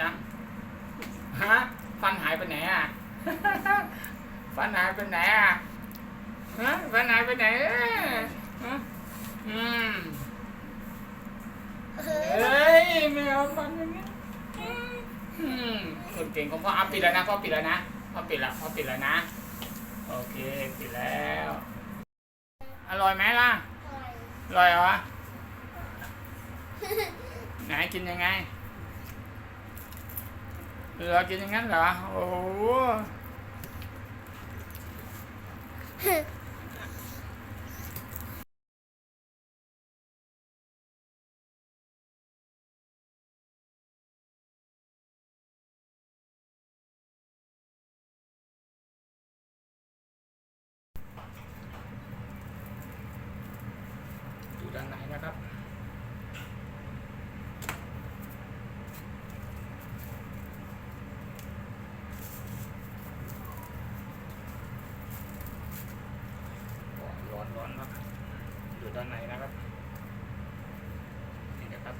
ยังฮะฟันหายไปไหนอะฟันหายไปไหนอะฮะฟันหายไปไหนเอ้ยฮะอืมเฮ้ยไม่เอาฟันอย่างนี้อืมคนเก่งของพ่อเอาปิดแล้วนะพ่อปิดแล้วนะพ่อปิดแล้วพ่อปิดแล้วนะ โอเคปิดแล้ว อร่อยไหมล่ะอร่อยเหรอไหนกินยังไง เหรอกินอย่างนั้นเหรอ โอ้โหอยู่ด้านไหนนะครับ ร้อนร้อนมากอยู่ด้านในนะครับ นี่นะครับ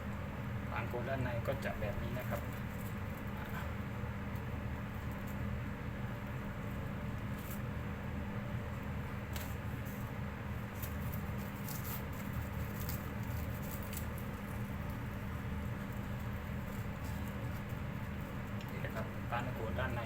บางโกนด้านใน ก็จะแบบนี้นะครับนี่นะครับกานโกด้านใน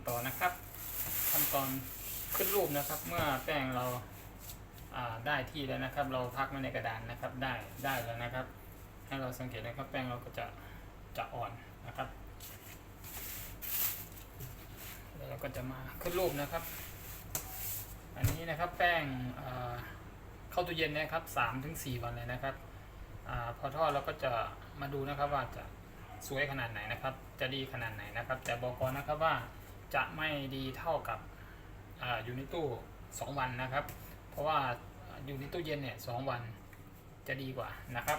นะครับมาต่อนะครับขั้นตอนขึ้นรูปนะครับ เมื่อแป้งเราาได้ที่แล้วนะครับ เราพักไว้ในกระดานนะครับได้ได้แล้วนะครับ ให้เราสังเกตนะครับ แป้งเราก็จะจะอ่อนนะครับแล้วเราก็จะมาขึ้นรูปนะครับ อันนี้นะครับแป้งเข้าตู้เย็นนะครับสามถึงสี่วันเลยนะครับอพอทอดเราก็จะมาดูนะครับว่าจะสวยขนาดไหนนะครับ จะดีขนาดไหนนะครับ แต่บอกก่อนนะครับว่า จะไม่ดีเท่ากับอยู่ในตู้ 2 วันนะครับ เพราะว่าอยู่ในตู้เย็นเนี่ยสวันจะดีกว่านะครับ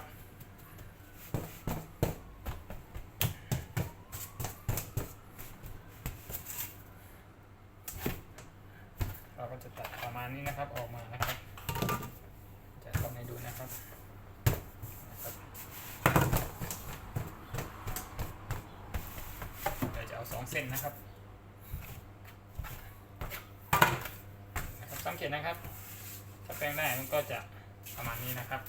เราก็จะตัดประมาณนี้นะครับออกมานะครับ จะทำให้ดูนะครับนะครับเดี๋ยวจะเอาสองเส้นนะครับ นะครับ สังเกตนะครับ ถ้าแปลงได้มันก็จะประมาณนี้นะครับ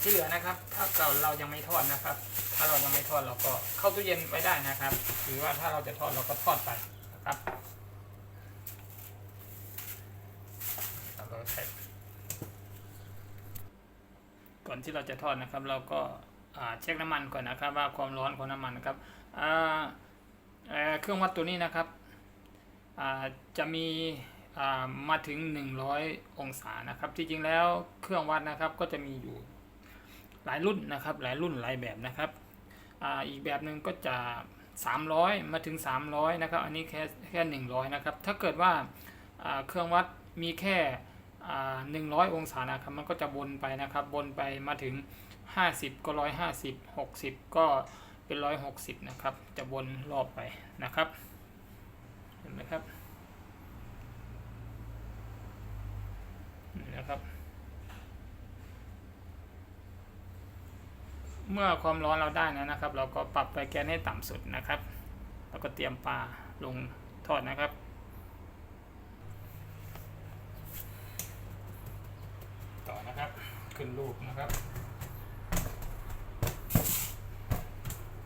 ที่เหลือนะครับถ้าเราเรายังไม่ทอดนะครับ ถ้าเรายังไม่ทอดเราก็เข้าตู้เย็นไว้ได้นะครับ หรือว่าถ้าเราจะทอดเราก็ทอดไปนะครับเราก็ใช้ก่อนที่เราจะทอดนะครับ เราก็เช็คน้ำมันก่อนนะครับ ว่าความร้อนของน้ำมันนะครับเครื่องวัดตัวนี้นะครับ จะมีมาถึง 100 องศานะครับ จริงๆแล้วเครื่องวัดนะครับก็จะมีอยู่หลายรุ่นนะครับ หลายรุ่นหลายแบบนะครับออีกแบบหนึ่งก็จะ 300 มาถึง 300 นะครับ อันนี้แค่แค่ 100 นะครับ ถ้าเกิดว่าเครื่องวัดมีแค่อ่า100องศานะครับ มันก็จะวนไปนะครับวนไปมาถึง 50 ก็ 150 60 ก็เป็น 160 นะครับ จะวนรอบไปนะครับ นไหมครับนี่นะครับ เมื่อความร้อนเราได้แล้วนะครับ เราก็ปรับไฟแก๊สให้ต่ำสุดนะครับ แล้วก็เตรียมปลาลงทอดนะครับต่อนะครับ ขึ้นรูปนะครับ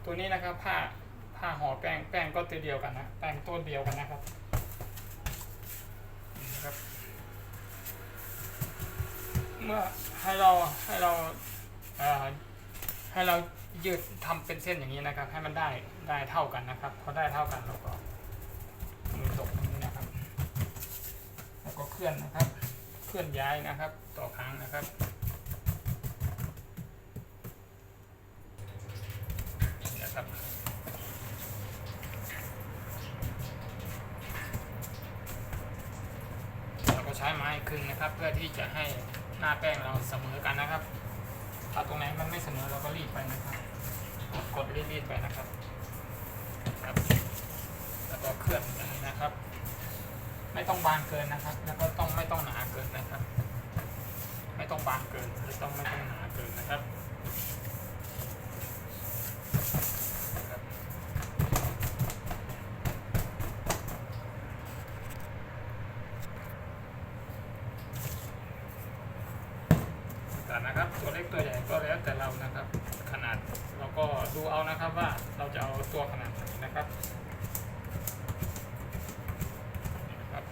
ตัวนี้นะครับผ้า ถ้าห่อแป้งแป้งก็ตัวเดียวกันนะ แป้งต้นเดียวกันนะครับครับ เมื่อให้เราให้เราให้เรายืดทำเป็นเส้นอย่างนี้นะครับ ให้มันได้ได้เท่ากันนะครับพอได้เท่ากันเราก็มือตกนี้นะครับแล้วก็เคลื่อนนะครับ เคลื่อนย้ายนะครับ ต่อครั้งนะครับนะครับ ใช้ไม้ครึ่งนะครับ เพื่อที่จะให้หน้าแป้งเราเสมอกันนะครับถ้าตรงไหนมันไม่เสมอเราก็รีดไปนะครับ กดกดรีดรีดไปนะครับครับ แล้วก็เคลื่อนอย่างนี้นะครับ ไม่ต้องบางเกินนะครับ แล้วก็ต้องไม่ต้องหนาเกินนะครับ ไม่ต้องบางเกินหรือต้องไม่ต้องหนาเกินนะครับ แต่นะครับ ตัวใหญ่ก็แล้วแต่เรานะครับ ขนาดเราก็ดูเอานะครับว่าเราจะเอาตัวขนาดไหนนะครับครับ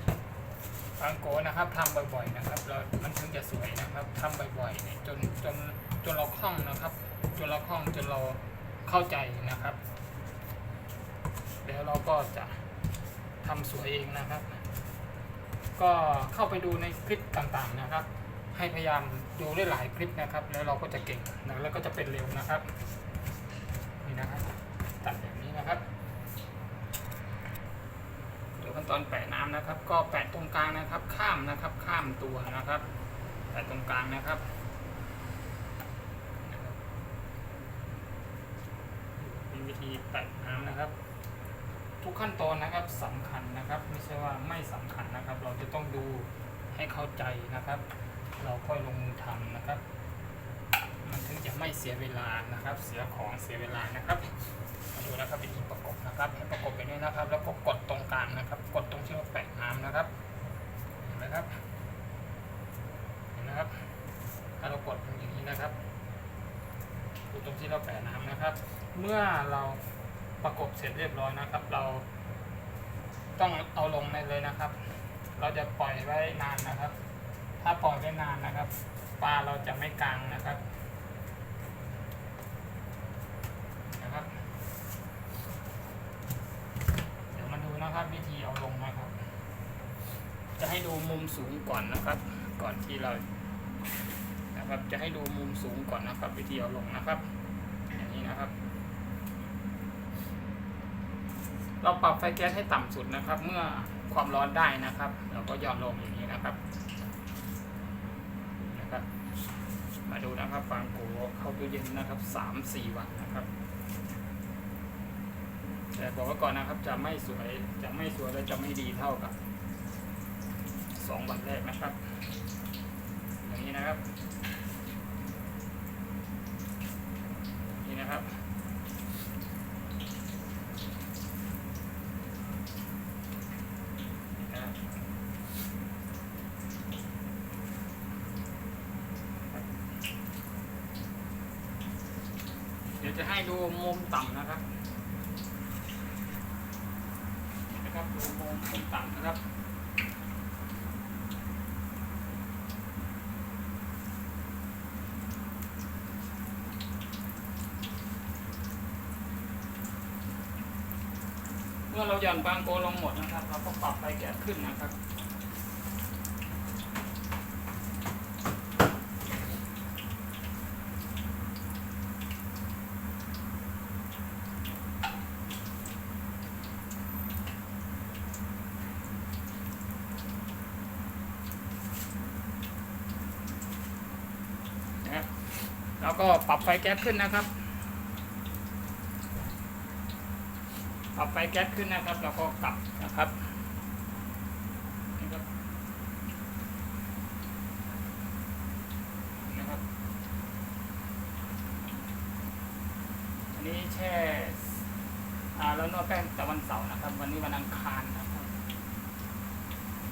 บางโกนะครับทำบ่อยๆนะครับเรามันถึงจะสวยนะครับทำบ่อยๆเนี่ยจนจนจนเราคล่องนะครับ จนเราคล่องจนเราเข้าใจนะครับ แล้วเราก็จะทำสวยเองนะครับ ก็เข้าไปดูในคลิปต่างๆนะครับ ให้พยายามดูได้หลายคลิปนะครับ แล้วเราก็จะเก่งนะแล้วก็จะเป็นเร็วนะครับนี่นะครับตัดแบบนี้นะครับเดี๋ยวขั้นตอนแปะน้ำนะครับ ก็แปะตรงกลางนะครับ ข้ามนะครับ ข้ามตัวนะครับ แปะตรงกลางนะครับมีวิธีแปะน้ำนะครับ ทุกขั้นตอนนะครับสำคัญนะครับ ไม่ใช่ว่าไม่สำคัญนะครับ เราจะต้องดูให้เข้าใจนะครับ เราค่อยลงมือทำนะครับ มันถึงจะไม่เสียเวลานะครับ เสียของเสียเวลานะครับมาดูนะครับวิธีประกบนะครับ ให้ประกบไปด้วยนะครับ แล้วก็กดตรงกลางนะครับ กดตรงที่เราแปะน้ำนะครับเห็นไหมครับเห็นนะครับ ถ้าเรากดอย่างนี้นะครับดูตรงที่เราแปะน้ำนะครับ เมื่อเราประกบเสร็จเรียบร้อยนะครับ เราต้องเอาลงในเลยนะครับ เราจะปล่อยไว้นานนะครับ ถ้าปล่อยไว้นานนะครับ ปลาเราจะไม่กลางนะครับนะครับ เดี๋ยวมาดูนะครับ วิธีเอาลงนะครับ จะให้ดูมุมสูงก่อนนะครับ ก่อนที่เรา นะครับ จะให้ดูมุมสูงก่อนนะครับ วิธีเอาลงนะครับ อย่างนี้นะครับเราปรับไฟแก๊สให้ต่ำสุดนะครับ เมื่อความร้อนได้นะครับ เราก็ย่อนลงอย่างนี้นะครับ มา ดูนะครับฟางโกเข้าตู้เย็นนะครับสามสี่วันนะครับ แต่บอกไว้ก่อนนะครับจะไม่สวยจะไม่สวยและจะไม่ดีเท่ากับสองวันแรกนะครับ อย่างนี้นะครับ นี่นะครับ นี่นะครับ เดี๋ยวจะให้ดูมุมต่ำนะครับนะครับดูมุมมุมต่ำนะครับเมื่อเราหย่อนปางโกลงหมดนะครับ เราก็ปรับไฟแก๊สขึ้นนะครับแล้ว ก็ปรับไฟแก๊สขึ้นนะครับ ปรับไฟแก๊สขึ้นนะครับ แล้วก็กลับนะครับนะครับนะครับอันนี้แช่อ่าแล้วนวดแป้งแต่วันเสาร์นะครับ วันนี้วันอังคารนะครับ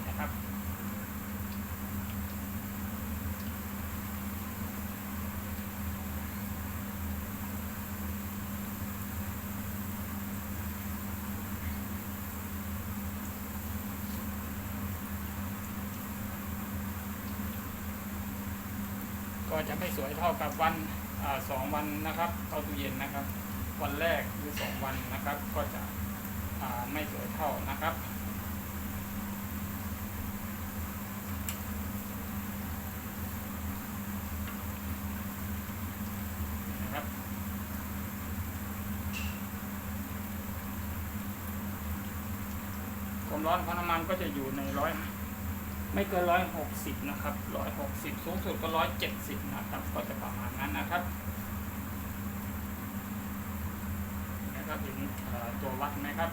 นะครับ ก็จะไม่สวยเท่ากับวันอสองวันนะครับเข้าตู้เย็นนะครับ วันแรกหรือสองวันนะครับ ก็จะไม่สวยเท่านะครับนะครับความร้อนของน้ำมันก็จะอยู่ในร้อย ไม่เกินร้อยหกสิบนะครับร้อยหกสิบสูงสุดก็ร้อยเจ็ดสิบนะครับก็จะประมาณนั้นนะครับนะครับเห็นตัววัดไหมครับ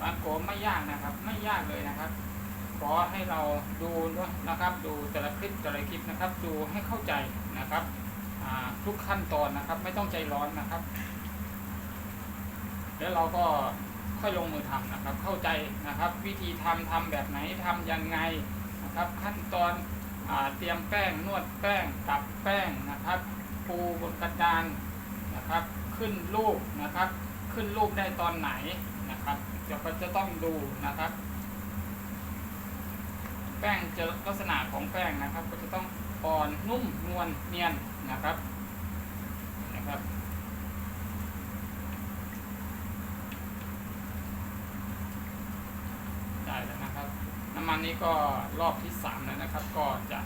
บางโกไม่ยากนะครับ ไม่ยากเลยนะครับ ขอให้เราดูนะครับ ดูแต่ละคลิปแต่ละคลิปนะครับ ดูให้เข้าใจนะครับทุกขั้นตอนนะครับ ไม่ต้องใจร้อนนะครับ แล้วเราก็ ค่อยลงมือทำนะครับ เข้าใจนะครับ วิธีทำทำแบบไหนทำยังไงนะครับ ขั้นตอนอเตรียมแป้งนวดแป้งกับแป้งนะครับปูบนกระดานนะครับ ขึ้นรูปนะครับ ขึ้นรูปได้ตอนไหนนะครับเดี๋ยวก็จะต้องดูนะครับ แป้งจะลักษณะของแป้งนะครับ ก็จะต้องอ่อนนุ่มนวลเนียนนะครับ ได้แล้วนะครับ นี้ก็รอบที่สามแล้วนะครับ ก็จะ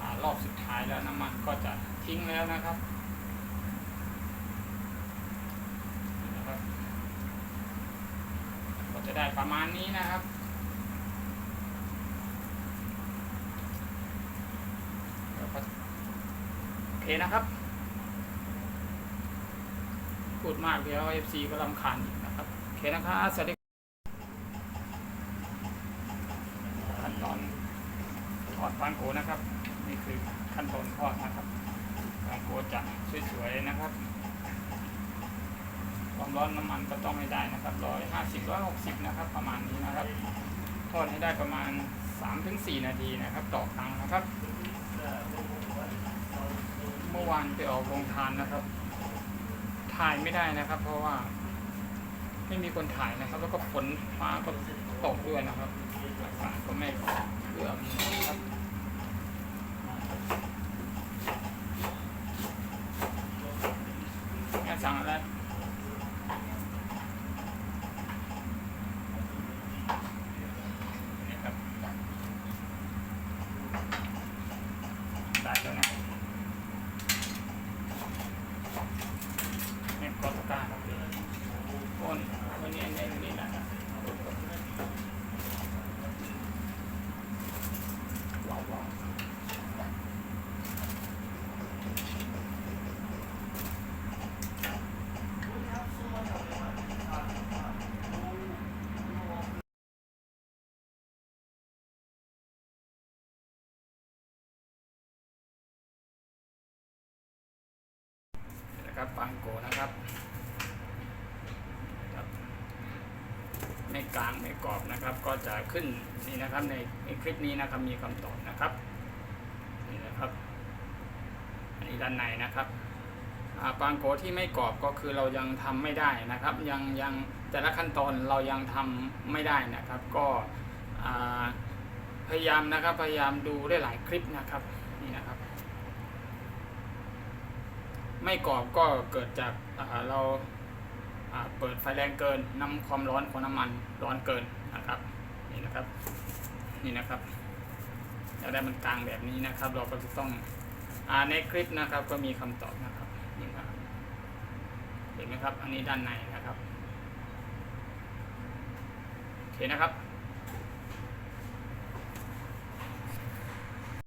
อรอบสุดท้ายแล้วน้ำมันก็จะทิ้งแล้วนะครับนะครับ ก็จะได้ประมาณนี้นะครับโอเคนะครับ พูดมากเดี๋ยว FC ก็รำคาญอีกนะครับ โอเคนะครับสวัสดี ขั้นตอนทอดปาน โกนะครับ นี่คือขั้นตอนทอดนะครับปาโกจะสวยๆนะครับ ความร้อนน้ำมันก็ต้องให้ได้นะครับร้อยห้าสิบร้อยหกสิบนะครับ ประมาณนี้นะครับ ทอดให้ได้ประมาณสามถึงสี่นาทีนะครับ ต่อครั้งนะครับ เมื่อวานไปออกโรงทานนะครับ ถ่ายไม่ได้นะครับ เพราะว่าไม่มีคนถ่ายนะครับ แล้วก็ฝนฟ้าก็ตกด้วยนะครับอากาศก็ไม่เอื้อมนะครับแม่สั่งอะไรนี่ครับได้แล้วนะเนี่ยกดตะกร้าครับโอนวันนี้อันนี้อันนี้แหละว้าวว้าวนะครับปังโกนะครับครับ ไม่ กลางไม่กรอบนะครับ ก็จะขึ้นนี่นะครับในในคลิปนี้นะครับมีคำตอบนะครับนี่นะครับอันนี้ด้านในนะครับอ่าปางโกที่ไม่กรอบก็คือเรายังทำไม่ได้นะครับ ยังยังแต่ละขั้นตอนเรายังทำไม่ได้นะครับ ก็พยายามนะครับพยายามดูได้หลายคลิปนะครับนี่นะครับ ไม่กรอบก็เกิดจากเรา เปิดไฟแรงเกินนำความร้อนของน้ำมันร้อนเกินนะครับนี่นะครับนี่นะครับอยากได้มันกลางแบบนี้นะครับ เราก็จะต้องอ่าในคลิปนะครับก็มีคำตอบนะครับนี่นะครับเห็นไหมครับ อันนี้ด้านในนะครับโอเคนะครับ